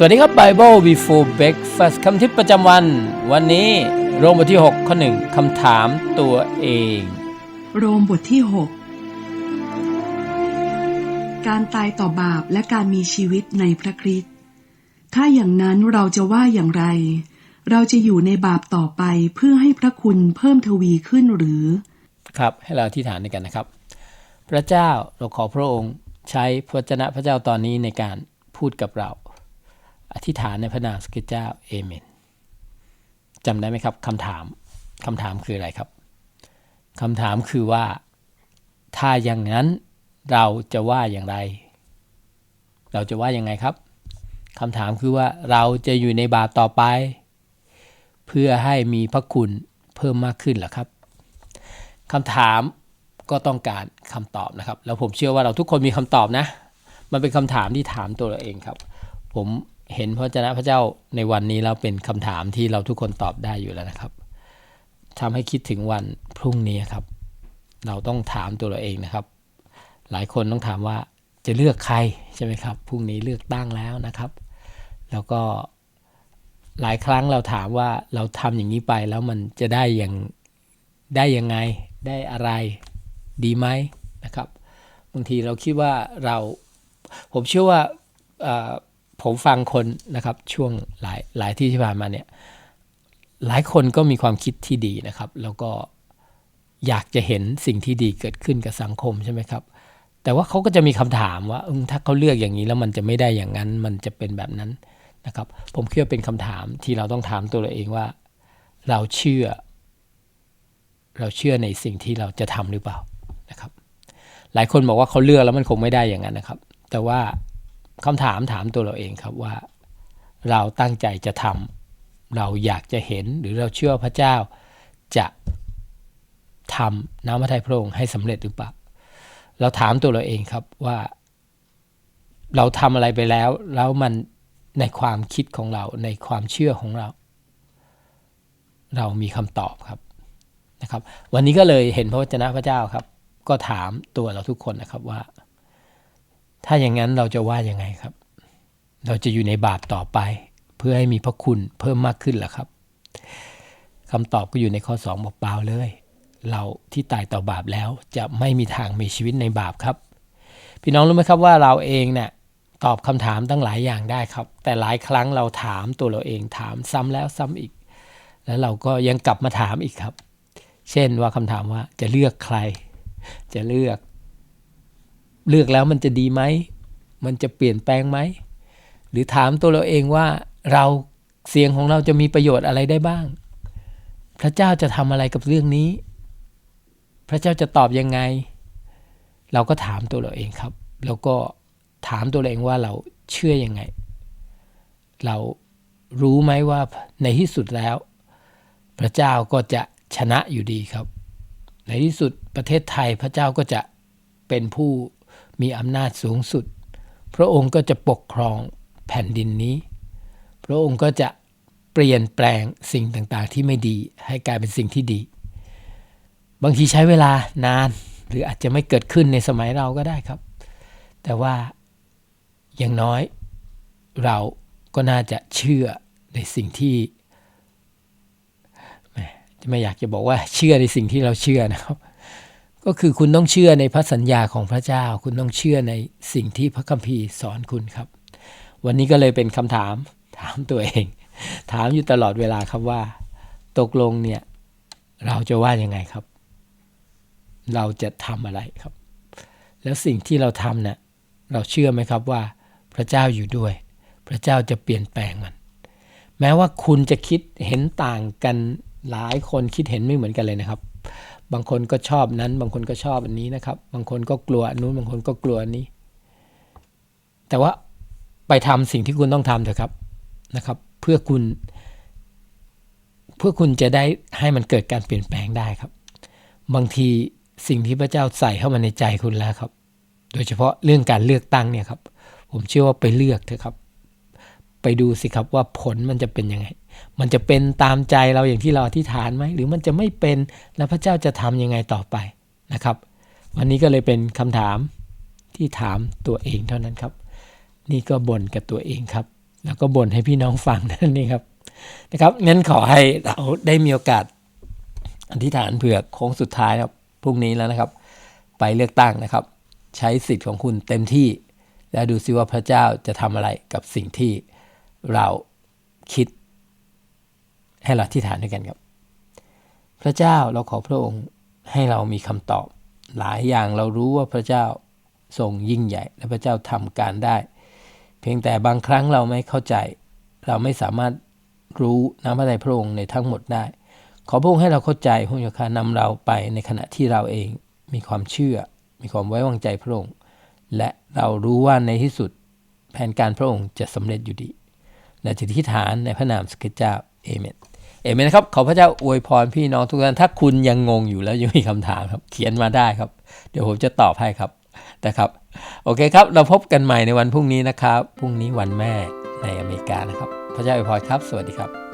สวัสดีครับ Bible before breakfast คำทิปประจำวัน วันนี้โรมบทที่ 6 ข้อหนึ่งคำถามตัวเอง โรมบทที่ 6 การตายต่อบาปและการมีชีวิตในพระคริสต์ถ้าอย่างนั้นเราจะว่าอย่างไร เราจะอยู่ในบาปต่อไปเพื่อให้พระคุณเพิ่มทวีขึ้นหรือ ครับให้เราอธิษฐานด้วยกันนะครับ พระเจ้าเราขอพระองค์ใช้พระวจนะพระเจ้าตอนนี้ในการพูดกับเรา อธิษฐานในพระนามสกิเจ้าเอเมนจำได้ไหมครับคำถามคำถามคืออะไรครับคำถามคือว่า ถ้าอย่างนั้นเราจะว่าอย่างไร เราจะว่ายังไงครับคำถามคือว่าเราจะอยู่ในบาปต่อไป เพื่อให้มีพระคุณเพิ่มมากขึ้นหรอครับคำถามก็ต้องการคำตอบนะครับ แล้วผมเชื่อว่าเราทุกคนมีคำตอบนะ มันเป็นคำถามที่ถามตัวเราเองครับ ผม เห็นพระเจ้าพระเจ้าในวันนี้เราเป็นคำถามที่เราทุกคนตอบได้อยู่แล้วนะครับทำให้คิดถึงวันพรุ่งนี้ครับ เราต้องถามตัวเราเองนะครับ หลายคนต้องถามว่าจะเลือกใครใช่ไหมครับพรุ่งนี้เลือกตั้งแล้วนะครับ แล้วก็หลายครั้งเราถามว่าเราทำอย่างนี้ไปแล้วมันจะได้อย่างได้ยังไงได้อะไรดีไหมนะครับบางทีเราคิดว่าเราผมเชื่อว่า ผมฟังคนนะครับช่วงหลายหลายที่ที่ผ่านมาเนี่ยหลายคนก็มีความคิดที่ดีนะครับ แล้วก็อยากจะเห็นสิ่งที่ดีเกิดขึ้นกับสังคมใช่ไหมครับ แต่ว่าเขาก็จะมีคำถามว่าถ้าเขาเลือกอย่างนี้แล้วมันจะไม่ได้อย่างนั้น มันจะเป็นแบบนั้นนะครับ ผมคิดว่าเป็นคำถามที่เราต้องถามตัวเราเองว่า เราเชื่อ เราเชื่อในสิ่งที่เราจะทำหรือเปล่านะครับ หลายคนบอกว่าเขาเลือกแล้วมันคงไม่ได้อย่างนั้นนะครับ แต่ว่า คำถามถามตัวเราเองครับว่า เราตั้งใจจะทำเราอยากจะเห็นหรือเราเชื่อพระเจ้าจะทำน้ำพระทัยพระองค์ให้สำเร็จหรือเปล่าเราถามตัวเราเองครับว่า เราทำอะไรไปแล้ว แล้วมันในความคิดของเราในความเชื่อของเรา เรามีคำตอบครับนะครับ วันนี้ก็เลยเห็นพระวจนะพระเจ้าครับ ก็ถามตัวเราทุกคนนะครับว่า ถ้าอย่างนั้นเราจะว่ายังไงครับ เราจะอยู่ในบาปต่อไป เพื่อให้มีพระคุณเพิ่มมากขึ้นหรอครับคำตอบก็อยู่ในข้อ2บอกเปล่าเลย เราที่ตายต่อบาปแล้วจะไม่มีทางมีชีวิตในบาปครับ พี่น้องรู้ไหมครับว่าเราเองเนี่ยตอบคำถามตั้งหลายอย่างได้ครับ แต่หลายครั้งเราถามตัวเราเองถามซ้ำแล้วซ้ำอีก แล้วเราก็ยังกลับมาถามอีกครับ เช่นว่าคำถามว่าจะเลือกใคร จะเลือก เลือกแล้วมันจะดีไหม มันจะเปลี่ยนแปลงไหม หรือถามตัวเราเองว่าเราเสียงของเราจะมีประโยชน์อะไรได้บ้าง พระเจ้าจะทำอะไรกับเรื่องนี้ พระเจ้าจะตอบยังไง เราก็ถามตัวเราเองครับ แล้วก็ถามตัวเราเองว่าเราเชื่อยังไง เรารู้ไหมว่าในที่สุดแล้ว พระเจ้าก็จะชนะอยู่ดีครับ ในที่สุดประเทศไทยพระเจ้าก็จะเป็นผู้ มีอำนาจสูงสุด พระองค์ก็จะปกครองแผ่นดินนี้ พระองค์ก็จะเปลี่ยนแปลงสิ่งต่างๆ ที่ไม่ดีให้กลายเป็นสิ่งที่ดี บางทีใช้เวลานาน หรืออาจจะไม่เกิดขึ้นในสมัยเราก็ได้ครับ แต่ว่าอย่างน้อยเราก็น่าจะเชื่อในสิ่งที่ไม่อยากจะบอกว่าเชื่อในสิ่งที่เราเชื่อนะครับ ก็คือคุณต้องเชื่อในพระสัญญาของพระเจ้า คุณต้องเชื่อในสิ่งที่พระคัมภีร์สอนคุณครับ วันนี้ก็เลยเป็นคำถามถามตัวเอง ถามอยู่ตลอดเวลาครับว่า ตกลงเนี่ยเราจะว่ายังไงครับ เราจะทำอะไรครับ แล้วสิ่งที่เราทำเนี่ยเราเชื่อไหมครับว่า พระเจ้าอยู่ด้วย พระเจ้าจะเปลี่ยนแปลงมัน แม้ว่าคุณจะคิดเห็นต่างกันหลายคนคิดเห็นไม่เหมือนกันเลยนะครับ บางคนก็ชอบนั้น บางคนก็ชอบอันนี้นะครับ บางคนก็กลัวนู้นบางคนก็กลัวนี้ แต่ว่าไปทำสิ่งที่คุณต้องทำเถอะครับนะครับ เพื่อคุณ เพื่อคุณจะได้ให้มันเกิดการเปลี่ยนแปลงได้ครับ บางทีสิ่งที่พระเจ้าใส่เข้ามาในใจคุณแล้วครับ โดยเฉพาะเรื่องการเลือกตั้งเนี่ยครับ ผมเชื่อว่าไปเลือกเถอะครับ ดูสิครับว่าผลมันจะเป็นยังไง มันจะเป็นตามใจเราอย่างที่เราอธิษฐานไหม หรือมันจะไม่เป็นแล้วพระเจ้าจะทำยังไงต่อไปนะครับ วันนี้ก็เลยเป็นคำถามที่ถามตัวเองเท่านั้นครับ นี่ก็บ่นกับตัวเองครับ แล้วก็บ่นให้พี่น้องฟังนั่นนี่ครับนะครับงั้นขอให้เราได้มีโอกาสอธิษฐานเผื่อโค้งสุดท้ายครับพรุ่งนี้แล้วนะครับ ไปเลือกตั้งนะครับ ใช้สิทธิ์ของคุณเต็มที่ แล้วดูซิว่าพระเจ้าจะทำอะไรกับสิ่งที่ เราคิดให้เราอธิษฐานด้วยกันครับ พระเจ้าเราขอพระองค์ให้เรามีคำตอบ หลายอย่างเรารู้ว่าพระเจ้าทรงยิ่งใหญ่ และพระเจ้าทำการได้ เพียงแต่บางครั้งเราไม่เข้าใจ เราไม่สามารถรู้น้ำพระทัยพระองค์ในทั้งหมดได้ ขอพระองค์ให้เราเข้าใจพระองค์ค่ะนำเราไปในขณะที่เราเองมีความเชื่อ มีความไว้วางใจพระองค์ และเรารู้ว่าในที่สุดแผนการพระองค์จะสำเร็จอยู่ดี และจะที่ฐานในพระนามสกิเจ้าเอเมนเอเมนนะครับขอพระเจ้าอวยพรพี่น้องทุกท่านถ้าคุณยังงงอยู่แล้วยังมีคำถามครับ เขียนมาได้ครับ เดี๋ยวผมจะตอบให้ครับนะครับโอเคครับ เราพบกันใหม่ในวันพรุ่งนี้นะครับพรุ่งนี้วันแม่ในอเมริกานะครับ พระเจ้าอวยพรครับ สวัสดีครับ